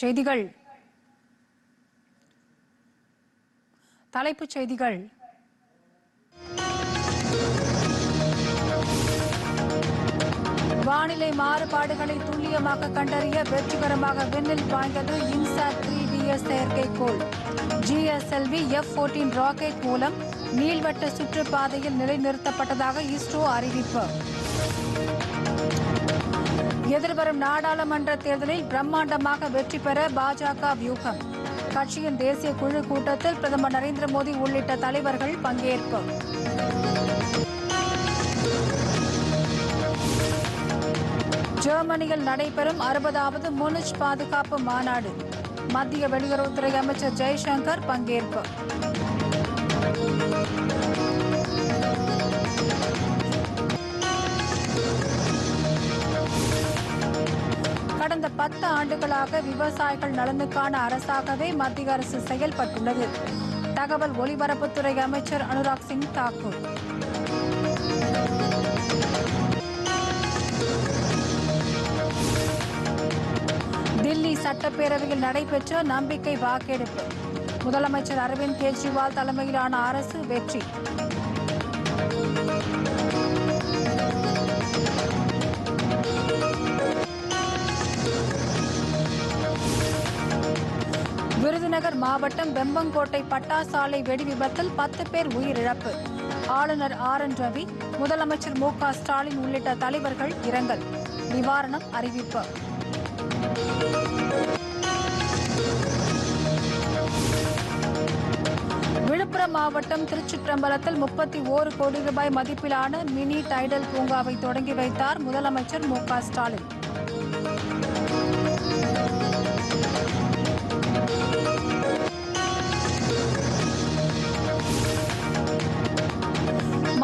செய்திகள். தலைப்புச் செய்திகள். வானிலை மாறுபாடுகளை துல்லியமாக கண்டறிய வெற்றிகரமாக விண்ணில் பாய்ந்தது இன்சாட் த்ரீ டிஎஸ் செயற்கைக்கோள். ஜிஎஸ்எல்வி எஃப் போர்டீன் ராக்கெட் மூலம் நீள்வட்ட சுற்றுப்பாதையில் நிலைநிறுத்தப்பட்டதாக இஸ்ரோ அறிவிப்பு. எதிர்வரும் நாடாளுமன்ற தேர்தலில் பிரம்மாண்டமாக வெற்றி பெற பாஜக வியூகம். கட்சியின் தேசிய குழு கூட்டத்தில் பிரதமர் நரேந்திர மோடி உள்ளிட்ட தலைவர்கள் பங்கேற்பு. ஜெர்மனியில் நடைபெறும் அறுபதாவது முனிச் பாதுகாப்பு மாநாடு. மத்திய வெளியுறவுத்துறை அமைச்சர் ஜெய்சங்கர் பங்கேற்பு. கடந்த பத்து ஆண்டுகளாக விவசாயிகள் நலனுக்கான அரசாகவே மத்திய அரசு செயல்பட்டுள்ளது. தகவல் ஒலிபரப்புத்துறை அமைச்சர் அனுராக் சிங் தாக்கூர். தில்லி சட்டப்பேரவையில் நடைபெற்ற நம்பிக்கை வாக்கெடுப்பு. முதலமைச்சர் அரவிந்த் கெஜ்ரிவால் தலைமையிலான அரசு வெற்றி. விருதுநகர் மாவட்டம் வெம்பங்கோட்டை பட்டாசாலை வெடி விபத்தில் பத்து பேர் உயிரிழப்பு. ஆளுநர் ஆர். என். ரவி முதலமைச்சர் மு. க. ஸ்டாலின் உள்ளிட்ட தலைவர்கள் இரங்கல். நிவாரணம் அறிவிப்பு. விழுப்புரம் மாவட்டம் திருச்சிற்றம்பலத்தில் முப்பத்தி ஓரு கோடி ரூபாய் மதிப்பிலான மினி டைடல் பூங்காவை தொடங்கி வைத்தார் முதலமைச்சர் மு. க. ஸ்டாலின்.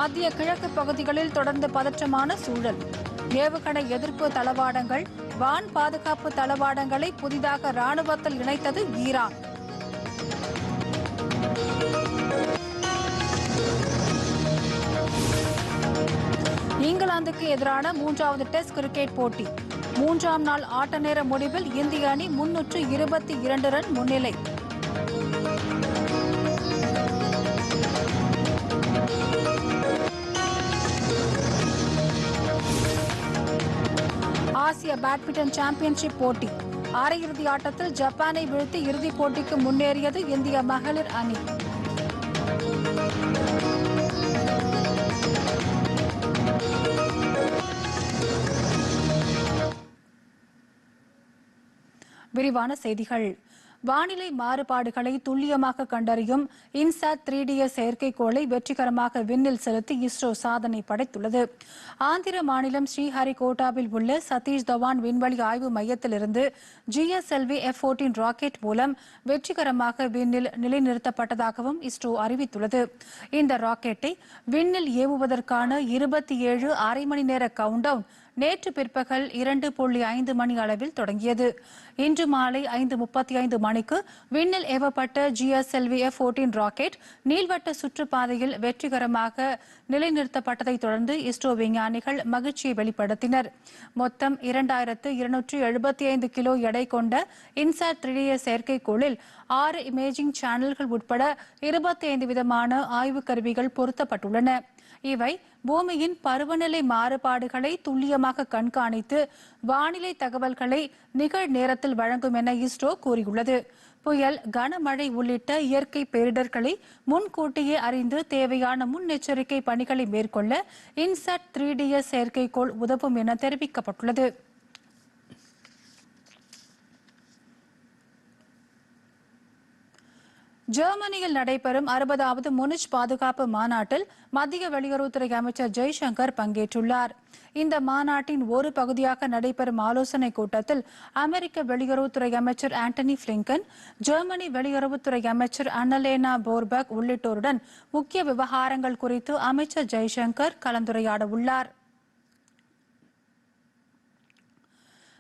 மத்திய கிழக்கு பகுதிகளில் தொடர்ந்து பதற்றமான சூழல். ஏவுகணை எதிர்ப்பு தளவாடங்கள் வான் பாதுகாப்பு தளவாடங்களை புதிதாக ராணுவத்தில் இணைத்தது ஈரான். இங்கிலாந்துக்கு எதிரான மூன்றாவது டெஸ்ட் கிரிக்கெட் போட்டி. மூன்றாம் நாள் ஆட்ட நேர முடிவில் இந்திய அணி முன்னூற்று இருபத்தி இரண்டு ரன் முன்னிலை. ஆசிய பேட்மிண்டன் சாம்பியன்ஷிப் போட்டி. அரையிறுதி ஆட்டத்தில் ஜப்பானை வீழ்த்தி இறுதிப் போட்டிக்கு முன்னேறியது இந்திய மகளிர் அணி. விரிவான செய்திகள். வானிலை மாறுபாடுகளை துல்லியமாக கண்டறியும் இன்சாட் த்ரீ டிஎஸ் செயற்கைக்கோளை வெற்றிகரமாக விண்ணில் செலுத்தி இஸ்ரோ சாதனை படைத்துள்ளது. ஆந்திர மாநிலம் ஸ்ரீஹரிகோட்டாவில் உள்ள சதீஷ் தவான் விண்வெளி ஆய்வு மையத்திலிருந்து ஜிஎஸ்எல்வி எஃப் போர்டீன் ராக்கெட் மூலம் வெற்றிகரமாக விண்ணில் நிலைநிறுத்தப்பட்டதாகவும் இஸ்ரோ அறிவித்துள்ளது. இந்த ராக்கெட்டை விண்ணில் ஏவுவதற்கான இருபத்தி ஏழு அரை மணி நேர கவுண்டவுன் நேற்று பிற்பகல் இரண்டு புள்ளி ஐந்து மணி அளவில் தொடங்கியது. இன்று மாலை ஐந்து முப்பத்தி ஐந்து மணிக்கு விண்ணில் ஏவப்பட்ட ஜிஎஸ்எல்வி எஃப் போர்டீன் ராக்கெட் நீள்வட்ட சுற்றுப்பாதையில் வெற்றிகரமாக நிலைநிறுத்தப்பட்டதைத் தொடர்ந்து இஸ்ரோ விஞ்ஞானிகள் மகிழ்ச்சியை வெளிப்படுத்தினர். மொத்தம் இரண்டாயிரத்து இருநூற்றி எழுபத்தி ஐந்து கிலோ எடை கொண்ட இன்சாட் த்ரீடிய செயற்கைக்கோளில் ஆறு இமேஜிங் சேனல்கள் உட்பட இருபத்தி ஐந்து விதமான ஆய்வு கருவிகள் பொருத்தப்பட்டுள்ளன. இவை பூமியின் பருவநிலை மாறுபாடுகளை துல்லியமாக கண்காணித்து வானிலை தகவல்களை நிகழ் நேரத்தில் வழங்கும் என இஸ்ரோ கூறியுள்ளது. புயல் கனமழை உள்ளிட்ட இயற்கை பேரிடர்களை முன்கூட்டியே அறிந்து தேவையான முன்னெச்சரிக்கை பணிகளை மேற்கொள்ள இன்சட் த்ரீ டிஎஸ் செயற்கைக்கோள் உதவும் என தெரிவிக்கப்பட்டுள்ளது. ஜெர்மனியில் நடைபெறும் அறுபதாவது முனிச் பாதுகாப்பு மாநாட்டில் மத்திய வெளியுறவுத்துறை அமைச்சர் ஜெய்சங்கர் பங்கேற்றுள்ளார். இந்த மாநாட்டின் ஒரு பகுதியாக நடைபெறும் ஆலோசனை கூட்டத்தில் அமெரிக்க வெளியுறவுத்துறை அமைச்சர் ஆண்டனி பிளிங்கன் ஜெர்மனி வெளியுறவுத்துறை அமைச்சர் அன்னலேனா போர்பக் உள்ளிட்டோருடன் முக்கிய விவகாரங்கள் குறித்து அமைச்சர் ஜெய்சங்கர் கலந்துரையாட உள்ளார்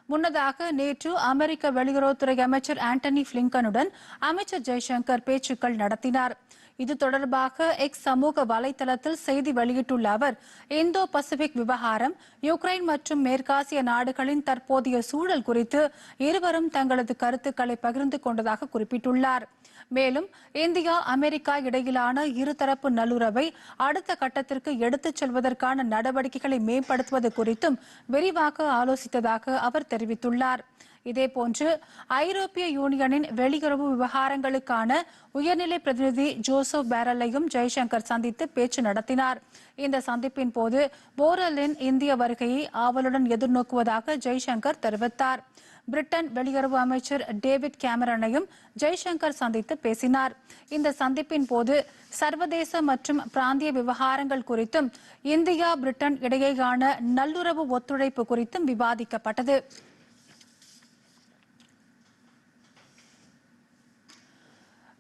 முன்னதாக நேற்று அமெரிக்க வெளியுறவுத்துறை அமைச்சர் ஆண்டனி பிளிங்கனுடன் அமைச்சர் ஜெய்சங்கர் பேச்சுக்கள் நடத்தினார். இது தொடர்பாக எக்ஸ் சமூக வலைதளத்தில் செய்தி வெளியிட்டுள்ள அவர் இந்தோ பசிபிக் விவகாரம் யுக்ரைன் மற்றும் மேற்காசிய நாடுகளின் தற்போதைய சூழல் குறித்து இருவரும் தங்களது கருத்துக்களை பகிர்ந்து கொண்டதாக குறிப்பிட்டுள்ளார். மேலும் இந்தியா அமெரிக்கா இடையிலான இருதரப்பு நல்லுறவை அடுத்த கட்டத்திற்கு எடுத்துச் செல்வதற்கான நடவடிக்கைகளை மேம்படுத்துவது குறித்தும் விரிவாக ஆலோசித்ததாக அவர் தெரிவித்துள்ளார். இதேபோன்று ஐரோப்பிய யூனியனின் வெளியுறவு விவகாரங்களுக்கான உயர்நிலை பிரதிநிதி ஜோசப் பேரலையும் ஜெய்சங்கர் சந்தித்து பேச்சு நடத்தினார். இந்த சந்திப்பின் போது போரலின் இந்திய வருகையை ஆவலுடன் எதிர்நோக்குவதாக ஜெய்சங்கர் தெரிவித்தார். பிரிட்டன் வெளியுறவு அமைச்சர் டேவிட் கேமரனையும் ஜெய்சங்கர் சந்தித்து பேசினார். இந்த சந்திப்பின் போது சர்வதேச மற்றும் பிராந்திய விவகாரங்கள் குறித்தும் இந்தியா பிரிட்டன் இடையேயான நல்லுறவு ஒத்துழைப்பு குறித்தும் விவாதிக்கப்பட்டது.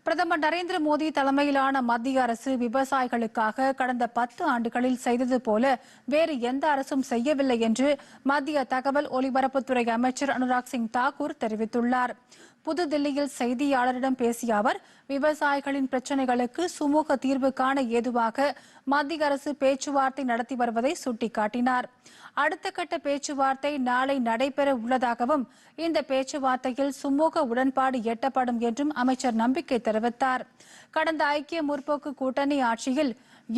பிரதமர் நரேந்திர மோடி தலைமையிலான மத்திய அரசு விவசாயிகளுக்காக கடந்த பத்து ஆண்டுகளில் செய்தது போல வேறு எந்த அரசும் செய்யவில்லை என்று மத்திய தகவல் ஒலிபரப்புத்துறை அமைச்சர் அனுராக் சிங் தாக்கூர் தெரிவித்துள்ளார். புதுதில்லியில் செய்தியாளரிடம் பேசிய அவர் விவசாயிகளின் பிரச்சினைகளுக்கு சுமூக தீர்வு காண ஏதுவாக மத்திய அரசு பேச்சுவார்த்தை நடத்தி வருவதை சுட்டிக்காட்டினார். அடுத்த கட்ட பேச்சுவார்த்தை நாளை நடைபெற உள்ளதாகவும் இந்த பேச்சுவார்த்தையில் சுமூக உடன்பாடு எட்டப்படும் என்றும் அமைச்சர் நம்பிக்கை தெரிவித்தார். கடந்த ஐக்கிய முற்போக்கு கூட்டணி ஆட்சியில்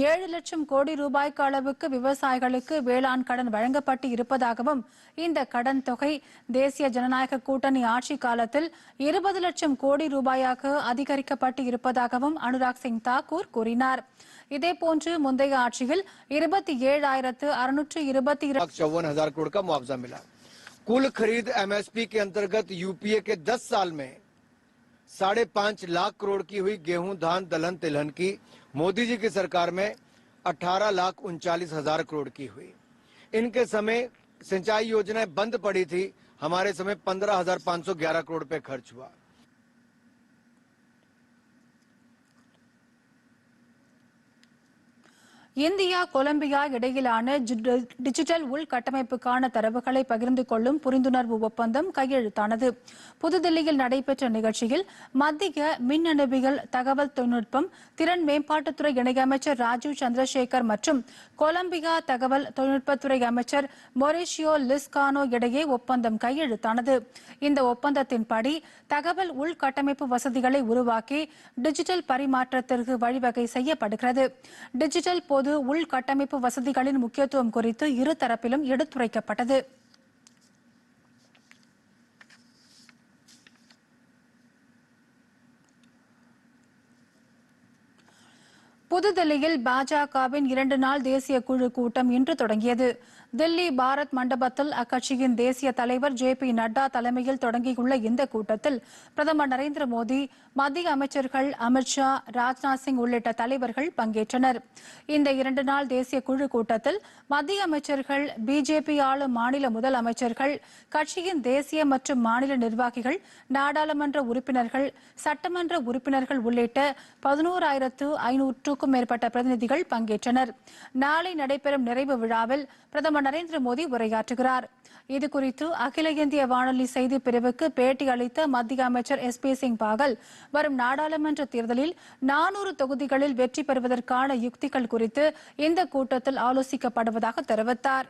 ஏழு லட்சம் கோடி ரூபாய்க்கு அளவுக்கு விவசாயிகளுக்கு வேளாண் கடன் வழங்கப்பட்டு இருப்பதாகவும் இந்த கடன் தொகை தேசிய ஜனநாயக கூட்டணி ஆட்சி காலத்தில் இருபது லட்சம் கோடி ரூபாயாக அதிகரிக்கப்பட்டு இருப்பதாகவும் அனுராக் சிங் தாக்கூர் கூறினார் இதேபோன்று முந்தைய ஆட்சியில் இருபத்தி ஏழாயிரத்து அறுநூற்று இருபத்தி लाख चौवन हजार करोड़ का मुआवजा मिला कुल खरीद एमएसपी के अंतर्गत यूपीए के 10 साल में साढ़े पाँच लाख करोड़ की हुई गेहूँ, धान, दलहन, तिलहन की मोदी जी की सरकार में अठारह लाख उनचालीस हज़ार करोड़ की हुई। इनके समय सिंचाई योजनाएँ बंद पड़ी थी, हमारे समय पंद्रह हज़ार पाँच सौ ग्यारह करोड़ पे खर्च हुआ। இந்தியா கொலம்பியா இடையிலான டிஜிட்டல் உள்கட்டமைப்புக்கான தரவுகளை பகிர்ந்து கொள்ளும் புரிந்துணர்வு ஒப்பந்தம் கையெழுத்தானது. புதுதில்லியில் நடைபெற்ற நிகழ்ச்சியில் மத்திய மின்னணுவியல் தகவல் தொழில்நுட்பம் திறன் மேம்பாட்டுத்துறை இணையமைச்சர் ராஜீவ் சந்திரசேகர் மற்றும் கொலம்பியா தகவல் தொழில்நுட்பத்துறை அமைச்சர் மொரிஷியோ லிஸ்கானோ இடையே ஒப்பந்தம் கையெழுத்தானது. இந்த ஒப்பந்தத்தின்படி தகவல் உள்கட்டமைப்பு வசதிகளை உருவாக்கி டிஜிட்டல் பரிமாற்றத்திற்கு வழிவகை செய்யப்படுகிறது. டிஜிட்டல் பொது உள்கட்டமைப்பு வசதிகளின் முக்கியத்துவம் குறித்து இரு தரப்பிலும் எடுத்துரைக்கப்பட்டது. புதுதில்லியில் பாஜகவின் இரண்டு நாள் தேசிய குழு கூட்டம் இன்று தொடங்கியது. தில்லி பாரத் மண்டபத்தில் அக்கட்சியின் தேசிய தலைவர் ஜே பி நட்டா தலைமையில் தொடங்கியுள்ள இந்த கூட்டத்தில் பிரதமர் நரேந்திர மோடி மத்திய அமைச்சர்கள் அமித்ஷா ராஜ்நாத் சிங் உள்ளிட்ட தலைவர்கள் பங்கேற்றனர். இந்த இரண்டு நாள் தேசிய குழு கூட்டத்தில் மத்திய அமைச்சர்கள் பிஜேபி ஆளும் மாநில முதல் அமைச்சர்கள் கட்சியின் தேசிய மற்றும் மாநில நிர்வாகிகள் நாடாளுமன்ற உறுப்பினர்கள் சட்டமன்ற உறுப்பினர்கள் உள்ளிட்ட பதினோராயிரத்து ஐநூற்றுக்கும் மேற்பட்ட பிரதிநிதிகள் பங்கேற்றனர். நாளை நடைபெறும் நிறைவு விழாவில் பிரதமர் நரேந்திர மோடி உரையாற்றுகிறார். இதுகுறித்து அகில இந்திய வானொலி செய்தி பிரிவுக்கு பேட்டி அளித்த மத்திய அமைச்சர் எஸ் பி சிங் பாகல் வரும் நாடாளுமன்ற தேர்தலில் நானூறு தொகுதிகளில் வெற்றி பெறுவதற்கான யுக்திகள் குறித்து இந்த கூட்டத்தில் ஆலோசிக்கப்படுவதாக தெரிவித்தார்.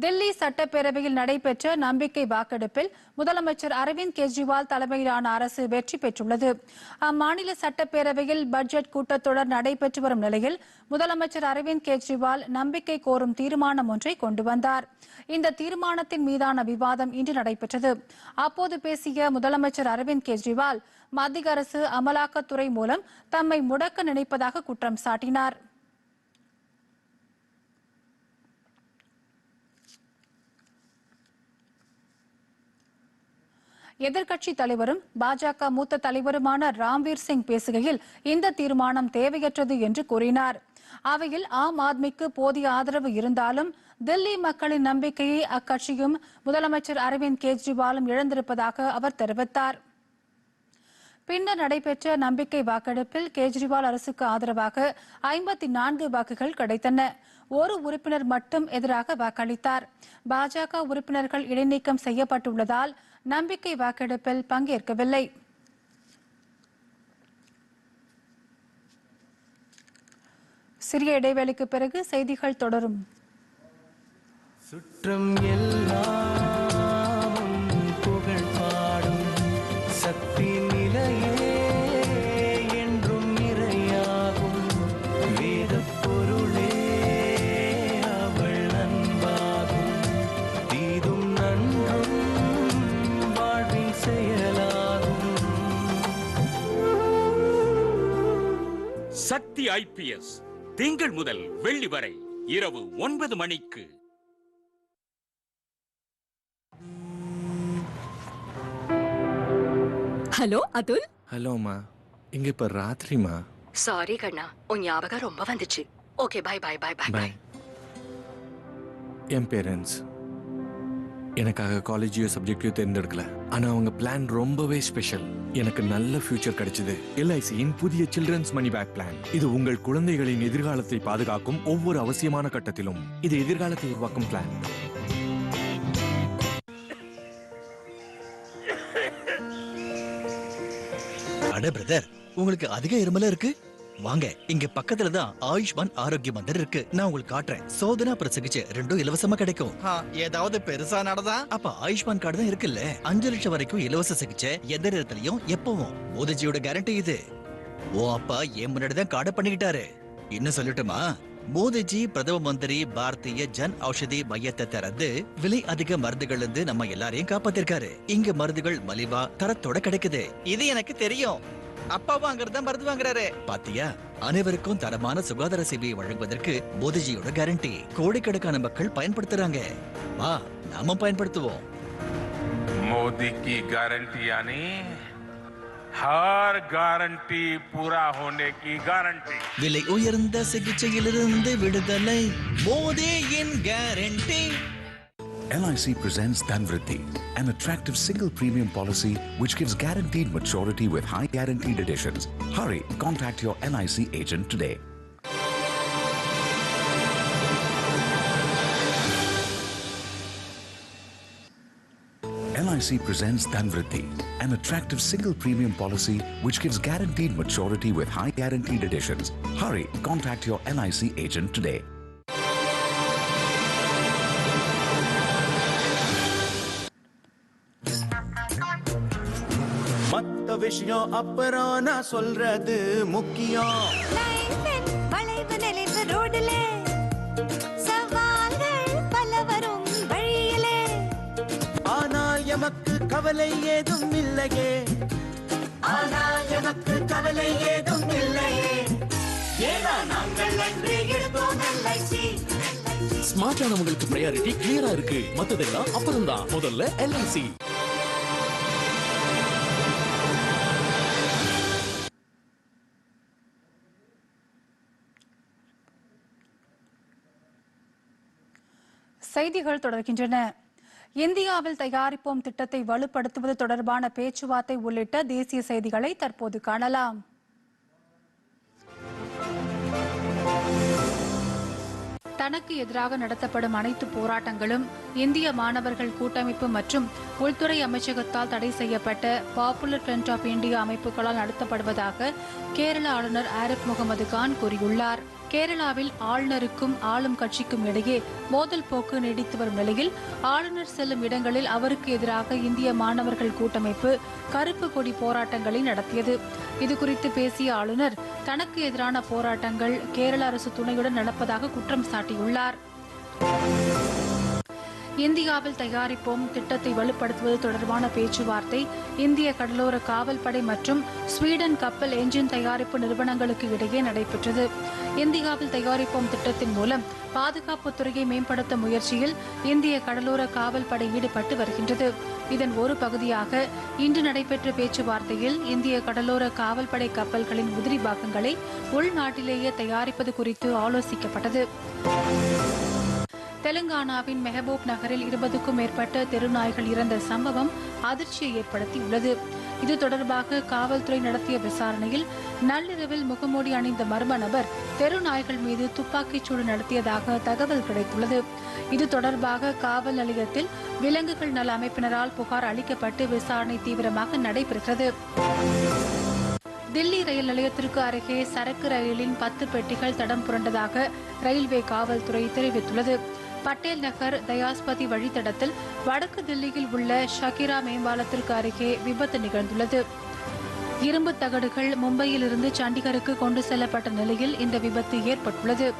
தில்லி சட்டப்பேரவையில் நடைபெற்ற நம்பிக்கை வாக்கெடுப்பில் முதலமைச்சர் அரவிந்த் கெஜ்ரிவால் தலைமையிலான அரசு வெற்றி பெற்றுள்ளது. அம்மாநில சட்டப்பேரவையில் பட்ஜெட் கூட்டத்தொடர் நடைபெற்று வரும் நிலையில் முதலமைச்சர் அரவிந்த் கெஜ்ரிவால் நம்பிக்கை கோரும் தீர்மானம் ஒன்றை கொண்டு வந்தார். இந்த தீர்மானத்தின் மீதான விவாதம் இன்று நடைபெற்றது. அப்போது பேசிய முதலமைச்சர் அரவிந்த் கெஜ்ரிவால் மத்திய அரசு அமலாக்கத்துறை மூலம் தம்மை முடக்க நினைப்பதாக குற்றம் சாட்டினார். எதிர்க்கட்சி தலைவரும் பாஜக மூத்த தலைவருமான ராம்வீர் சிங் பேசுகையில் இந்த தீர்மானம் தேவையற்றது என்று கூறினார். அவையில் ஆம் ஆத்மிக்கு போதிய ஆதரவு இருந்தாலும் தில்லி மக்களின் நம்பிக்கையை அக்கட்சியும் முதலமைச்சர் அரவிந்த் கெஜ்ரிவாலும் இழந்திருப்பதாக அவர் தெரிவித்தார். பின்னர் நடைபெற்ற நம்பிக்கை வாக்கெடுப்பில் கெஜ்ரிவால் அரசுக்கு ஆதரவாக ஐம்பத்தி நான்கு வாக்குகள் கிடைத்தன. ஒரு உறுப்பினர் மட்டும் எதிராக வாக்களித்தார். பாஜக உறுப்பினர்கள் இடைநீக்கம் செய்யப்பட்டுள்ளதால் நம்பிக்கை வாக்கெடுப்பில் பங்கேற்கவில்லை. சிறிய இடைவேளைக்கு பிறகு செய்திகள் தொடரும். சுற்றம் எல்லாம் ஐபிஎஸ் திங்கள் முதல் வெள்ளி வரை இரவு ஒன்பது மணிக்கு. ஹலோ அதுல்? ஹலோம்மா இங்க இப்ப ராத்திரிமா சாரி கண்ணா. உன் ஞாபகம் ரொம்ப வந்துச்சு. Okay bye bye bye bye bye bye என் பேரண்ட்ஸ் எனக்காக காலேஜையோ சப்ஜெக்டையோ தேர்ந்தெடுக்கல. ஆனா அவங்க பிளான் ரொம்பவே ஸ்பெஷல் எனக்கு நல்ல ஃபியூச்சர் கிடைச்சது. எல்ஐசியின் புதிய சில்ட்ரன்ஸ் மணி பேக் பிளான் இது உங்கள் குழந்தைகளின் எதிர்காலத்தை பாதுகாக்கும் ஒவ்வொரு அவசியமான கட்டத்திலும். இது எதிர்காலத்தை உருவாக்கும் பிளான் அட பிரதர் உங்களுக்கு அதிக இருமலா இருக்கு? வாங்க இங்க பக்கத்துல தான் ஆயுஷ்மான் ஆரோக்கிய மந்திர் இருக்கு. நான் உங்களுக்கு காட்டுறேன். சோதனை அப்புறம் சிகிச்சை ரெண்டும் இலவசமா கிடைக்கும். ஏதாவது பெருசா நடந்தா? அப்ப ஆயுஷ்மான் கார்டு தான் இருக்குல்ல. அஞ்சு லட்சம் வரைக்கும் இலவச சிகிச்சை எந்த நேரத்திலையும் எப்பவும். மோதிஜியோட கேரண்டி இது. ஓ அப்பா என் முன்னாடி தான் கார்டை பண்ணிக்கிட்டாரு. இன்னும் சொல்லட்டுமா? மோதிஜி பிரதம மந்திரி பாரதிய ஜன் ஔஷதி மையத்தை திறந்து விலை அதிக மருந்துகள் இருந்து நம்ம எல்லாரையும் காப்பாத்திருக்காரு. இங்க மருந்துகள் மலிவா தரத்தோட கிடைக்குது. இது எனக்கு தெரியும். அப்பா வாங்குறதா மருந்து வாங்குறாரு பாத்தியா அனைவருக்கும் தரமான சுகாதார சேவையை வழங்குவதற்கு மோதிஜியோட கேரண்டி கோடிக்கணக்கான மக்கள் பயன்படுத்துறாங்க வா நாம பயன்படுத்துவோம் मोदी की गारंटी यानी हर गारंटी पूरा होने की गारंटी விலை உயர்ந்த சிகிச்சையிலிருந்து விடுதலை மோதியின் guarantee LIC presents Dhanvritti, an attractive single premium policy which gives guaranteed maturity with high guaranteed additions. Hurry, contact your LIC agent today. LIC presents Dhanvritti, an attractive single premium policy which gives guaranteed maturity with high guaranteed additions. Hurry, contact your LIC agent today. அப்புறம் நான் சொல்றது முக்கியம். வளைவு நெளிவு ரோடிலே? சவால்கள் பல வரும் வழியிலே. ஆனால் எமக்கு கவலை ஏதும் இல்லையே. ஆனால் எமக்கு கவலை ஏதும் இல்லையே. ஏன்னா நாங்கள் அன்றே எடுத்தோம் எல்ஐசி? ஸ்மார்ட்டானவங்களுக்கு ப்ரையாரிட்டி கிளியரா இருக்கு. மத்ததெல்லாம் அப்புறம் தான் முதல்ல எல்ஐசி செய்திகள் தொடர்கின்றன. இந்தியாவில் தயாரிப்போம் திட்டத்தை வலுப்படுத்துவது தொடர்பான பேச்சுவார்த்தை உள்ளிட்ட தேசிய செய்திகளை தற்போது காணலாம். தனக்கு எதிராக நடத்தப்படும் அனைத்து போராட்டங்களும் இந்திய மாணவர்கள் கூட்டமைப்பு மற்றும் உள்துறை அமைச்சகத்தால் தடை செய்யப்பட்ட பாப்புலர் ஃப்ரண்ட் ஆஃப் இந்தியா அமைப்புகளால் நடத்தப்படுவதாக கேரள ஆளுநர் ஆரிஃப் முகமது கான் கூறியுள்ளார். கேரளாவில் ஆளுநருக்கும் ஆளும் கட்சிக்கும் இடையே மோதல் போக்கு நீடித்து வரும் நிலையில் ஆளுநர் செல்லும் இடங்களில் அவருக்கு எதிராக இந்திய மாணவர்கள் கூட்டமைப்பு கருப்பு கொடி போராட்டங்களை நடத்தியது. இதுகுறித்து பேசிய ஆளுநர் தனக்கு எதிரான போராட்டங்கள் கேரள அரசு துணையுடன் நடப்பதாக குற்றம் சாட்டியுள்ளார். இந்தியாவில் தயாரிப்போம் திட்டத்தை வலுப்படுத்துவது தொடர்பான பேச்சுவார்த்தை இந்திய கடலோர காவல்படை மற்றும் ஸ்வீடன் கப்பல் என்ஜின் தயாரிப்பு நிறுவனங்களுக்கு இடையே நடைபெற்றது. இந்தியாவில் தயாரிப்போம் திட்டத்தின் மூலம் பாதுகாப்பு துறையை மேம்படுத்த முயற்சியில் இந்திய கடலோர காவல்படை ஈடுபட்டு வருகின்றது. இதன் ஒரு பகுதியாக இன்று நடைபெற்ற பேச்சுவார்த்தையில் இந்திய கடலோர காவல்படை கப்பல்களின் உதிரி பாகங்களை உள்நாட்டிலேயே தயாரிப்பது குறித்து ஆலோசிக்கப்பட்டது. தெலுங்கானாவின் மெஹபூப் நகரில் இருபதுக்கும் மேற்பட்ட தெருநாய்கள் இறந்த சம்பவம் அதிர்ச்சியை ஏற்படுத்தியுள்ளது. இது தொடர்பாக காவல்துறை நடத்திய விசாரணையில் நள்ளிரவில் முகமூடி அணிந்த மர்ம நபர் தெரு நாய்கள் மீது துப்பாக்கிச் சூடு நடத்தியதாக தகவல் கிடைத்துள்ளது. இது தொடர்பாக காவல் நிலையத்தில் விலங்குகள் நல அமைப்பினரால் புகார் அளிக்கப்பட்டு விசாரணை தீவிரமாக நடைபெறுகிறது தில்லி ரயில் நிலையத்திற்கு அருகே சரக்கு ரயிலின் பத்து பெட்டிகள் தடம் புரண்டதாக ரயில்வே காவல்துறை தெரிவித்துள்ளது. பட்டேல் நகர் தயாஸ்பதி வழித்தடத்தில் வடக்கு தில்லியில் உள்ள ஷகிரா மேம்பாலத்திற்கு அருகே விபத்து நிகழ்ந்துள்ளது. இரும்பு தகடுகள் மும்பையிலிருந்து சண்டிகருக்கு கொண்டு செல்லப்பட்ட நிலையில் இந்த விபத்து ஏற்பட்டுள்ளது.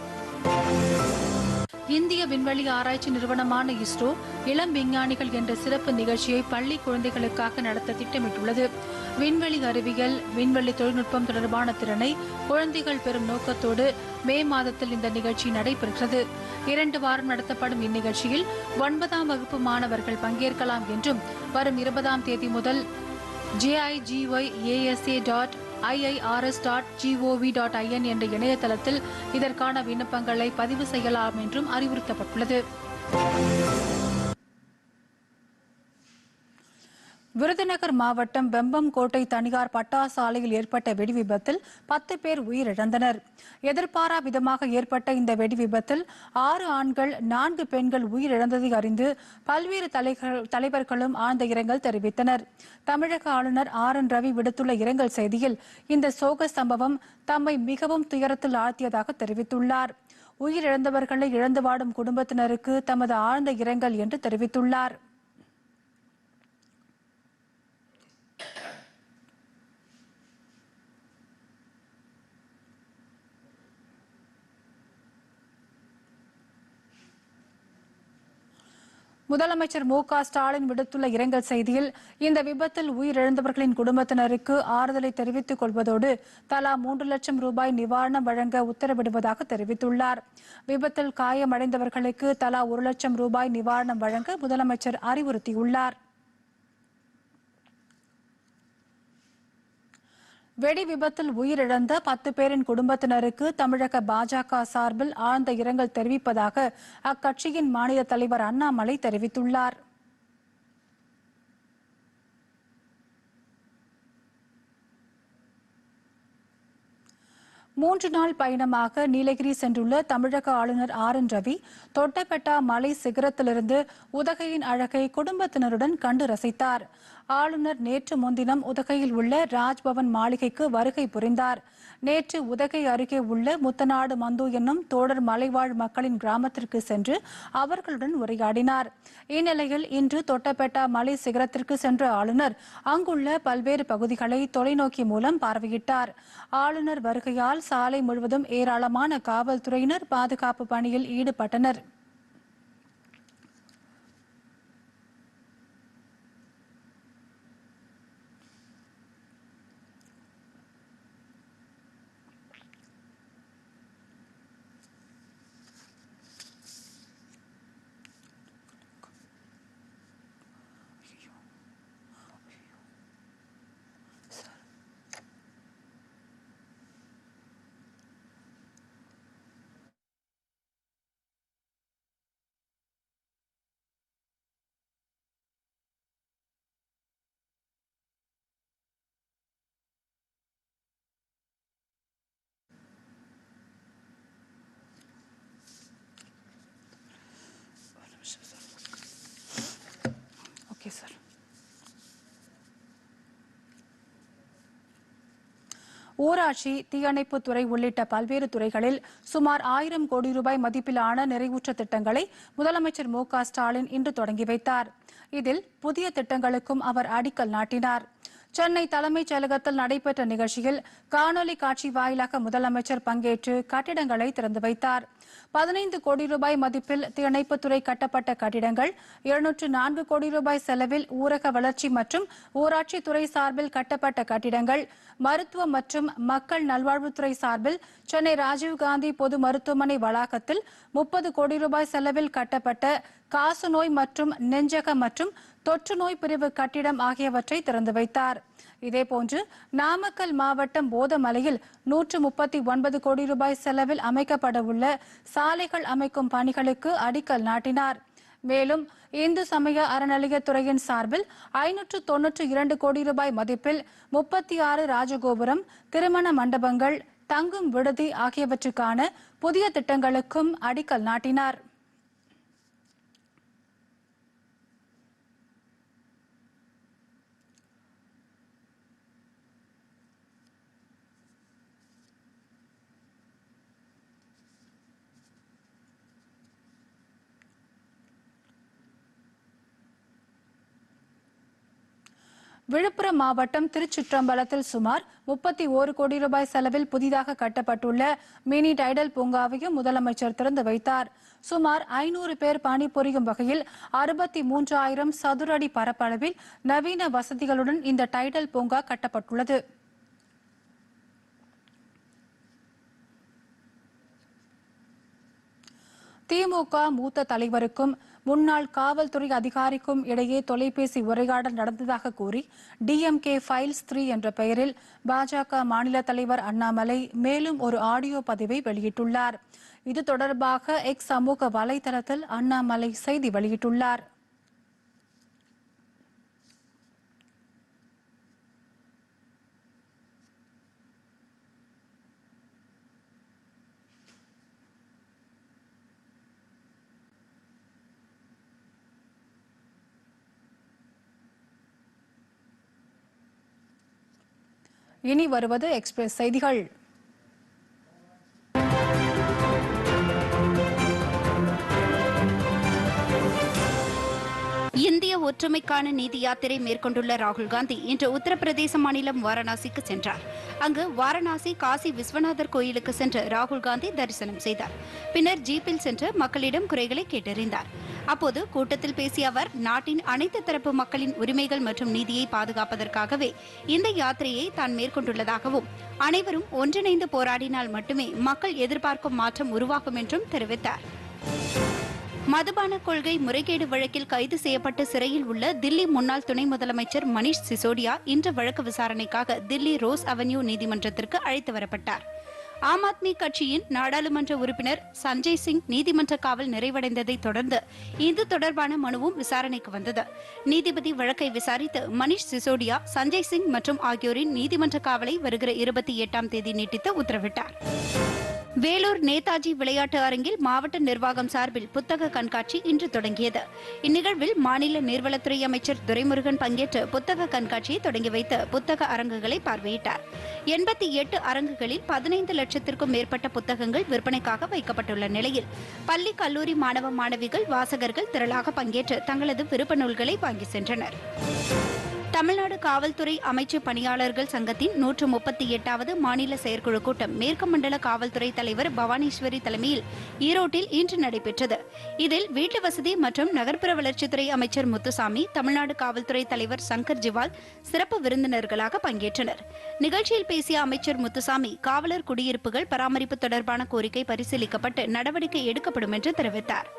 இந்திய விண்வெளி ஆராய்ச்சி நிறுவனமான இஸ்ரோ இளம் விஞ்ஞானிகள் என்ற சிறப்பு நிகழ்ச்சியை பள்ளி குழந்தைகளுக்காக நடத்த திட்டமிட்டுள்ளது. விண்வெளி அறிவியல் விண்வெளி தொழில்நுட்பம் தொடர்பான திறனை குழந்தைகள் பெறும் நோக்கத்தோடு மே மாதத்தில் இந்த நிகழ்ச்சி நடைபெறுகிறது. இரண்டு வாரம் நடத்தப்படும் இந்நிகழ்ச்சியில் ஒன்பதாம் வகுப்பு மாணவர்கள் பங்கேற்கலாம் என்றும் வரும் இருபதாம் தேதி முதல் JIGY ASA dot IIRS dot GOV dot IN என்ற இணையதளத்தில் இதற்கான விண்ணப்பங்களை பதிவு செய்யலாம் என்றும் அறிவுறுத்தப்பட்டுள்ளது. விருதுநகர் மாவட்டம் வெம்பம்கோட்டை தனியார் பட்டாசாலையில் ஏற்பட்ட வெடி விபத்தில் பத்து பேர் உயிரிழந்தனர். எதிர்பாரா விதமாக ஏற்பட்ட இந்த வெடி விபத்தில் ஆறு ஆண்கள் நான்கு பெண்கள் உயிரிழந்ததை அறிந்து பல்வேறு தலைவர்களும் ஆழ்ந்த இரங்கல் தெரிவித்தனர். தமிழக ஆளுநர் ஆர் என் ரவி விடுத்துள்ள இரங்கல் செய்தியில் இந்த சோக சம்பவம் தம்மை மிகவும் துயரத்தில் ஆழ்த்தியதாக தெரிவித்துள்ளார். உயிரிழந்தவர்களை இழந்து வாடும் குடும்பத்தினருக்கு தமது ஆழ்ந்த இரங்கல் என்று தெரிவித்துள்ளார். முதலமைச்சர் மு க ஸ்டாலின் விடுத்துள்ள இரங்கல் செய்தியில் இந்த விபத்தில் உயிரிழந்தவர்களின் குடும்பத்தினருக்கு ஆறுதலை தெரிவித்துக் கொள்வதோடு தலா மூன்று லட்சம் ரூபாய் நிவாரணம் வழங்க உத்தரவிடுவதாக தெரிவித்துள்ளார். விபத்தில் காயமடைந்தவர்களுக்கு தலா ஒரு லட்சம் ரூபாய் நிவாரணம் வழங்க முதலமைச்சர் அறிவுறுத்தியுள்ளார். வெடி விபத்தில் உயிரிழந்த பத்து பேரின் குடும்பத்தினருக்கு தமிழக பாஜக சார்பில் ஆழ்ந்த இரங்கல் தெரிவிப்பதாக அக்கட்சியின் மாநில தலைவர் அண்ணாமலை தெரிவித்துள்ளார். மூன்று நாள் பயணமாக நீலகிரி சென்றுள்ள தமிழக ஆளுநர் ஆர் என் ரவி தொட்டபெட்டா மலை சிகரத்திலிருந்து உதகையின் அழகை குடும்பத்தினருடன் கண்டு ரசித்தார். ஆளுநர் நேற்று முன்தினம் உதகையில் உள்ள ராஜ்பவன் மாளிகைக்கு வருகை புரிந்தார். நேற்று உதகை அருகே உள்ள முத்தநாடு மந்து என்னும் தோடர் மலைவாழ் மக்களின் கிராமத்திற்கு சென்று அவர்களுடன் உரையாடினார். இந்நிலையில் இன்று தொட்டப்பேட்டா மலை சிகரத்திற்கு சென்ற ஆளுநர் அங்குள்ள பல்வேறு பகுதிகளை தொலைநோக்கி மூலம் பார்வையிட்டார். ஆளுநர் வருகையால் சாலை முழுவதும் ஏராளமான காவல்துறையினர் பாதுகாப்பு பணியில் ஈடுபட்டனர் ஓகே சார் ஊராட்சி தீயணைப்புத் துறை உள்ளிட்ட பல்வேறு துறைகளில் சுமார் ஆயிரம் கோடி ரூபாய் மதிப்பிலான நிறைவுற்ற திட்டங்களை முதலமைச்சர் மு ஸ்டாலின் இன்று தொடங்கி வைத்தார். இதில் புதிய திட்டங்களுக்கும் அவர் அடிக்கல் நாட்டினார். சென்னை தலைமைச் செயலகத்தில் நடைபெற்ற நிகழ்ச்சியில் காணொலி காட்சி வாயிலாக முதலமைச்சர் பங்கேற்று கட்டிடங்களை திறந்து வைத்தார். பதினைந்து கோடி ரூபாய் மதிப்பில் திணைப்புத்துறை கட்டப்பட்ட கட்டிடங்கள் இருநூற்று நான்கு கோடி ரூபாய் செலவில் ஊரக வளர்ச்சி மற்றும் ஊராட்சி துறை சார்பில் கட்டப்பட்ட கட்டிடங்கள் மருத்துவம் மற்றும் மக்கள் நல்வாழ்வுத்துறை சார்பில் சென்னை ராஜீவ்காந்தி பொது மருத்துவமனை வளாகத்தில் முப்பது கோடி ரூபாய் செலவில் கட்டப்பட்ட காசநோய் மற்றும் நெஞ்சக மற்றும் தொற்று நோய் பிரிவு கட்டிடம் ஆகியவற்றை திறந்து வைத்தார். இதேபோன்று நாமக்கல் மாவட்டம் போதமலையில் நூற்று முப்பத்தி ஒன்பது கோடி ரூபாய் செலவில் அமைக்கப்பட உள்ள சாலைகள் அமைக்கும் பணிகளுக்கு அடிக்கல் நாட்டினார். மேலும் இந்து சமய அறநிலையத்துறையின் சார்பில் ஐநூற்று தொன்னூற்று இரண்டு கோடி ரூபாய் மதிப்பில் முப்பத்தி ஆறு ராஜகோபுரம் திருமண மண்டபங்கள் தங்கும் விடுதி ஆகியவற்றுக்கான புதிய திட்டங்களுக்கும் அடிக்கல் நாட்டினார். விழுப்புரம் மாவட்டம் திருச்சிற்றம்பலத்தில் சுமார் முப்பத்தி ஓரு கோடி ரூபாய் செலவில் புதிதாக கட்டப்பட்டுள்ள மினி டைடல் பூங்காவையும் முதலமைச்சர் திறந்து வைத்தார். சுமார் ஐநூறு பேர் பணிபுரியும் வகையில் அறுபத்தி மூன்றாயிரம் சதுர அடி பரப்பளவில் நவீன வசதிகளுடன் இந்த டைடல் பூங்கா கட்டப்பட்டுள்ளது. திமுக மூத்த தலைவருக்கும் முன்னாள் காவல்துறை அதிகாரிக்கும் இடையே தொலைபேசி உரையாடல் நடந்ததாக கூறி டிஎம்கே ஃபைல்ஸ் த்ரீ என்ற பெயரில் பாஜக மாநில தலைவர் அண்ணாமலை மேலும் ஒரு ஆடியோ பதிவை வெளியிட்டுள்ளார். இது தொடர்பாக எக்ஸ் சமூக வலைதளத்தில் அண்ணாமலை செய்தி வெளியிட்டுள்ளார். இனி வருவது எக்ஸ்பிரஸ் செய்திகள். இந்திய ஒற்றுமைக்கான நீதி யாத்திரை மேற்கொண்டுள்ள ராகுல் காந்தி இன்று உத்தரப்பிரதேச மாநிலம் வாரணாசிக்கு சென்றார். அங்கு வாரணாசி காசி விஸ்வநாதர் கோயிலுக்கு சென்று ராகுல் காந்தி தரிசனம் செய்தார். பின்னர் ஜீப்பில் சென்று மக்களிடம் குறைகளை கேட்டறிந்தார். அப்போது கூட்டத்தில் பேசிய அவர் நாட்டின் அனைத்து தரப்பு மக்களின் உரிமைகள் மற்றும் நீதியை பாதுகாப்பதற்காகவே இந்த யாத்திரையை தான் மேற்கொண்டுள்ளதாகவும் அனைவரும் ஒன்றிணைந்து போராடினால் மட்டுமே மக்கள் எதிர்பார்க்கும் மாற்றம் உருவாகும் என்றும் தெரிவித்தார். மதுபான கொள்கை முறைகேடு வழக்கில் கைது செய்யப்பட்டு சிறையில் உள்ள தில்லி முன்னாள் துணை முதலமைச்சர் மணிஷ் சிசோடியா இன்று வழக்கு விசாரணைக்காக தில்லி ரோஸ் அவென்யூ நீதிமன்றத்திற்கு அழைத்து வரப்பட்டார். ஆம் ஆத்மி கட்சியின் நாடாளுமன்ற உறுப்பினர் சஞ்சய் சிங் நீதிமன்ற காவல் நிறைவடைந்ததை தொடர்ந்து இது தொடர்பான மனுவும் விசாரணைக்கு வந்தது. நீதிபதி வழக்கை விசாரித்து மணிஷ் சிசோடியா சஞ்சய் சிங் மற்றும் ஆகியோரின் நீதிமன்ற காவலை வருகிற இருபத்தி எட்டாம் தேதி நீட்டித்து உத்தரவிட்டார். வேலூர் நேதாஜி விளையாட்டு அரங்கில் மாவட்ட நிர்வாகம் சார்பில் புத்தக கண்காட்சி இன்று தொடங்கியது. இந்நிகழ்வில் மாநில நீர்வளத்துறை அமைச்சர் துரைமுருகன் பங்கேற்று புத்தக கண்காட்சியை தொடங்கி வைத்து புத்தக அரங்குகளை பார்வையிட்டார். எண்பத்தி எட்டு அரங்குகளில் பதினைந்து லட்சத்திற்கும் மேற்பட்ட புத்தகங்கள் விற்பனைக்காக வைக்கப்பட்டுள்ள நிலையில் பள்ளி கல்லூரி மாணவ மாணவிகள் வாசகர்கள் திரளாக பங்கேற்று தங்களது விருப்ப நூல்களை வாங்கி சென்றனர். தமிழ்நாடு காவல்துறை அமைச்சு பணியாளர்கள் சங்கத்தின் நூற்று முப்பத்தி எட்டாவது மாநில செயற்குழு கூட்டம் மேற்கு மண்டல காவல்துறை தலைவர் பவானீஸ்வரி தலைமையில் ஈரோட்டில் இன்று நடைபெற்றது. இதில் வீட்டு வசதி மற்றும் நகர்ப்புற வளர்ச்சித்துறை அமைச்சர் முத்துசாமி தமிழ்நாடு காவல்துறை தலைவர் சங்கர் ஜிவால் சிறப்பு விருந்தினர்களாக பங்கேற்றனர். நிகழ்ச்சியில் பேசிய அமைச்சர் முத்துசாமி காவலர் குடியிருப்புகள் பராமரிப்பு தொடர்பான கோரிக்கை பரிசீலிக்கப்பட்டு நடவடிக்கை எடுக்கப்படும் என்று தெரிவித்தார்.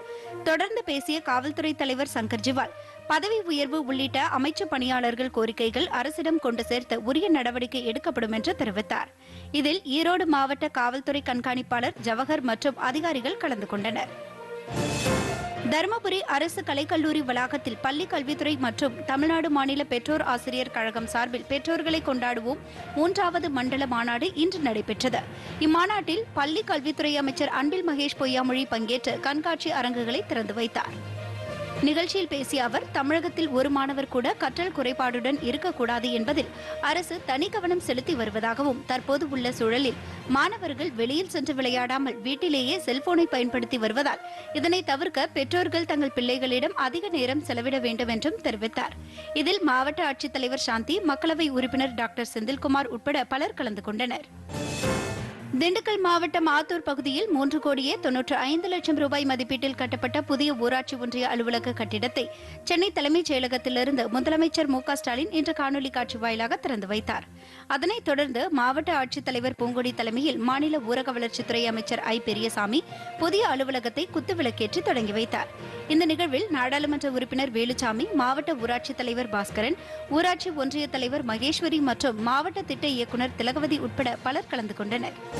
தொடர்ந்து பேசிய காவல்துறை தலைவர் சங்கர் ஜிவால் பதவி உயர்வு உள்ளிட்ட அமைச்சு பணியாளர்கள் கோரிக்கைகள் அரசிடம் கொண்டு சேர்த்து உரிய நடவடிக்கை எடுக்கப்படும் என்று தெரிவித்தார். இதில் ஈரோடு மாவட்ட காவல்துறை கண்காணிப்பாளர் ஜவஹர் மற்றும் அதிகாரிகள் கலந்து கொண்டனர். தருமபுரி அரசு கலைக்கல்லூரி வளாகத்தில் பள்ளி கல்வித்துறை மற்றும் தமிழ்நாடு மாநில பெற்றோர் ஆசிரியர் கழகம் சார்பில் பெற்றோர்களை கொண்டாடுவோம் மூன்றாவது மண்டல மாநாடு இன்று நடைபெற்றது. இம்மாநாட்டில் பள்ளி கல்வித்துறை அமைச்சர் அன்பில் மகேஷ் பொய்யாமொழி பங்கேற்று கண்காட்சி அரங்குகளை திறந்து வைத்தார். நிகழ்ச்சியில் பேசிய அவர் தமிழகத்தில் ஒரு மாணவர் கூட கற்றல் குறைபாடுடன் இருக்கக்கூடாது என்பதில் அரசு தனி கவனம் செலுத்தி வருவதாகவும் தற்போது உள்ள சூழலில் மாணவர்கள் வெளியில் சென்று விளையாடாமல் வீட்டிலேயே செல்போனை பயன்படுத்தி வருவதால் இதனை தவிர்க்க பெற்றோர்கள் தங்கள் பிள்ளைகளிடம் அதிக நேரம் செலவிட வேண்டும் என்றும் தெரிவித்தார். இதில் மாவட்ட ஆட்சித்தலைவர் சாந்தி மக்களவை உறுப்பினர் டாக்டர் செந்தில்குமார் உட்பட பலர் கலந்து கொண்டனர். திண்டுக்கல் மாவட்டம் ஆத்தூர் பகுதியில் மூன்று கோடியே தொன்னூற்று ஐந்து லட்சம் ரூபாய் மதிப்பீட்டில் கட்டப்பட்ட புதிய ஊராட்சி ஒன்றிய அலுவலக கட்டிடத்தை சென்னை தலைமைச் செயலகத்திலிருந்து முதலமைச்சர் மு ஸ்டாலின் இன்று காணொலி காட்சி வாயிலாக திறந்து வைத்தார். அதனைத் தொடர்ந்து மாவட்ட ஆட்சித்தலைவர் பூங்கொடி தலைமையில் மாநில ஊரக வளர்ச்சித்துறை அமைச்சர் ஐ பெரியசாமி புதிய அலுவலகத்தை குத்துவிளக்கேற்றி தொடங்கி வைத்தார். இந்த நிகழ்வில் நாடாளுமன்ற உறுப்பினர் வேலுச்சாமி மாவட்ட ஊராட்சித் தலைவர் பாஸ்கரன் ஊராட்சி ஒன்றிய தலைவர் மகேஸ்வரி மற்றும் மாவட்ட திட்ட இயக்குநர் திலகவதி உட்பட பலர் கலந்து கொண்டனர்.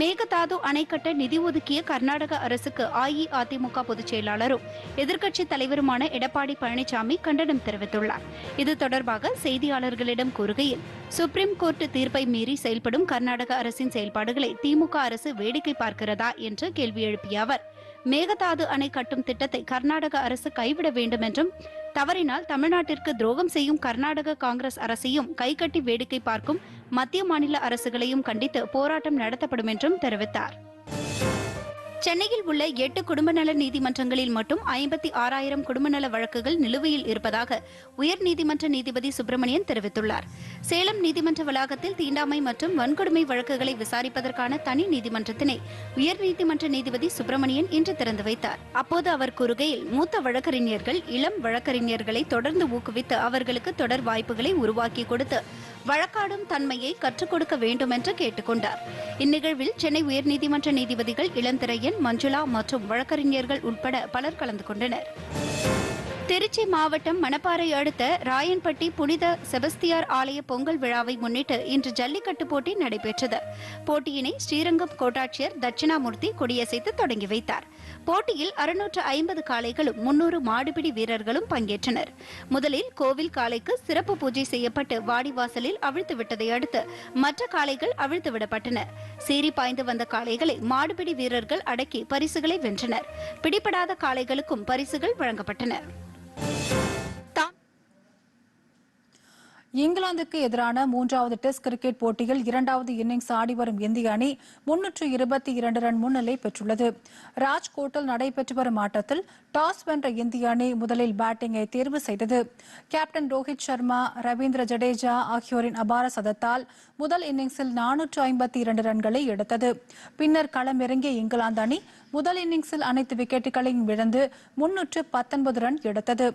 மேகதாது அணை கட்ட நிதி ஒதுக்கிய கர்நாடக அரசுக்கு அஇஅதிமுக பொதுச் செயலாளரும் எதிர்க்கட்சித் தலைவருமான எடப்பாடி பழனிசாமி கண்டனம் தெரிவித்துள்ளார். இது தொடர்பாக செய்தியாளர்களிடம் கூறுகையில் சுப்ரீம் கோர்ட் தீர்ப்பை மீறி செயல்படும் கர்நாடக அரசின் செயல்பாடுகளை திமுக அரசு வேடிக்கை பார்க்கிறதா என்று கேள்வி எழுப்பிய அவர் மேகதாது அணை கட்டும் திட்டத்தை கர்நாடக அரசு கைவிட வேண்டும் என்றும் தவறினால் தமிழ்நாட்டிற்கு துரோகம் செய்யும் கர்நாடக காங்கிரஸ் அரசையும் கைகட்டி வேடிக்கை பார்க்கும் மத்திய மாநில அரசுகளையும் கண்டித்து போராட்டம் நடத்தப்படும் என்றும் தெரிவித்தார். சென்னையில் உள்ள எட்டு குடும்ப நல நீதிமன்றங்களில் மட்டும் ஐம்பத்தி ஆறாயிரம் குடும்ப நல வழக்குகள் நிலுவையில் இருப்பதாக உயர்நீதிமன்ற நீதிபதி சுப்பிரமணியன் தெரிவித்துள்ளார். சேலம் நீதிமன்ற வளாகத்தில் தீண்டாமை மற்றும் வன்கொடுமை வழக்குகளை விசாரிப்பதற்கான தனி நீதிமன்றத்தினை உயர்நீதிமன்ற நீதிபதி சுப்பிரமணியன் இன்று திறந்து வைத்தார். அப்போது அவர் கூறுகையில் மூத்த வழக்கறிஞர்கள் இளம் வழக்கறிஞர்களை தொடர்ந்து ஊக்குவித்து அவர்களுக்கு தொடர் வாய்ப்புகளை உருவாக்கி கொடுத்து வழக்காடும் தன்மையை கற்றுக் கொடுக்க வேண்டும் என்று கேட்டுக்கொண்டார். இந்நிகழ்வில் சென்னை உயர்நீதிமன்ற நீதிபதிகள் இளந்திரையன் மஞ்சுளா மற்றும் வழக்கறிஞர்கள் உட்பட பலர் கலந்து கொண்டனர். திருச்சி மாவட்டம் மணப்பாறை அடுத்த ராயன்பட்டி புனித செபஸ்தியார் ஆலய பொங்கல் விழாவை முன்னிட்டு இன்று ஜல்லிக்கட்டு போட்டி நடைபெற்றது. போட்டியினை ஸ்ரீரங்கம் கோட்டாட்சியர் தட்சிணாமூர்த்தி கொடியசைத்து தொடங்கி வைத்தார். போட்டியில் அறுநூற்று ஐம்பது காளைகளும் முன்னூறு மாடுபிடி வீரர்களும் பங்கேற்றனர். முதலில் கோவில் காளைக்கு சிறப்பு பூஜை செய்யப்பட்டு வாடிவாசலில் அவிழ்த்து விட்டதை அடுத்து மற்ற காளைகள் அவிழ்த்து விடப்பட்டன. சீறி பாய்ந்து வந்த காளைகளை மாடுபிடி வீரர்கள் அடக்கி பரிசுகளை வென்றனர். பிடிபடாத காளைகளுக்கும் பரிசுகள் வழங்கப்பட்டன. இங்கிலாந்துக்கு எதிரான மூன்றாவது டெஸ்ட் கிரிக்கெட் போட்டியில் இரண்டாவது இன்னிங்ஸ் ஆடி வரும் இந்திய அணி முன்னூற்று இருபத்தி இரண்டு ரன் முன்னிலை பெற்றுள்ளது. ராஜ்கோட்டில் நடைபெற்று வரும் ஆட்டத்தில் டாஸ் வென்ற இந்திய அணி முதலில் பேட்டிங்கை தேர்வு செய்தது. கேப்டன் ரோஹித் சர்மா ரவீந்திர ஜடேஜா ஆகியோரின் அபார சதத்தால் முதல் இன்னிங்ஸில் நானூற்று ஐம்பத்தி இரண்டு ரன்களை எடுத்தது. பின்னர் களமிறங்கிய இங்கிலாந்து அணி முதல் இன்னிங்ஸில் அனைத்து விக்கெட்டுகளையும் இழந்து முன்னூற்று பத்தொன்பது ரன் எடுத்தது.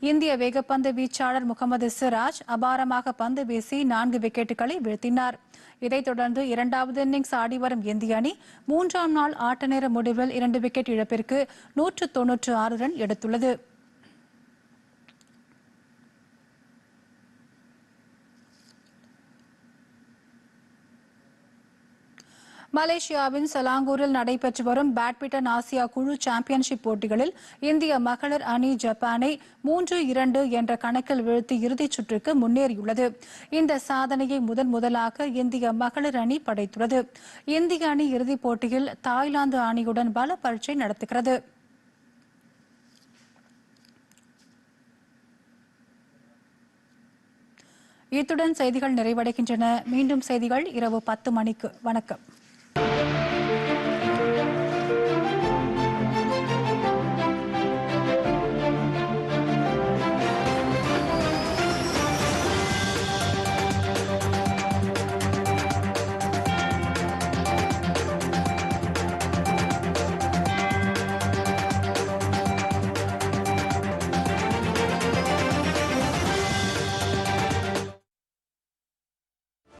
இந்திய வேகப்பந்து வீச்சாளர் முகமது சிராஜ் அபாரமாக பந்து வீசி நான்கு விக்கெட்டுகளை வீழ்த்தினார். இதைத் தொடர்ந்து இரண்டாவது இன்னிங்ஸ் ஆடி வரும் இந்திய அணி மூன்றாம் நாள் ஆட்ட நேர முடிவில் இரண்டு விக்கெட் இழப்பிற்கு நூற்று தொன்னூற்று ஆறு ரன் எடுத்துள்ளது. மலேசியாவின் சலாங்கூரில் நடைபெற்று வரும் பேட்மிண்டன் ஆசியா குழு சாம்பியன்ஷிப் போட்டிகளில் இந்திய மகளிர் அணி ஜப்பானை மூன்று இரண்டு என்ற கணக்கில் வீழ்த்தி இறுதிச் சுற்றுக்கு முன்னேறியுள்ளது. இந்த சாதனையை முதன் முதலாக இந்திய மகளிர் அணி படைத்துள்ளது. இந்திய அணி இறுதிப் போட்டியில் தாய்லாந்து அணியுடன் பல பரீட்சை நடத்துகிறது. இத்துடன் செய்திகள் நிறைவடைகின்றன. மீண்டும் செய்திகள் இரவு பத்து மணிக்கு. வணக்கம்.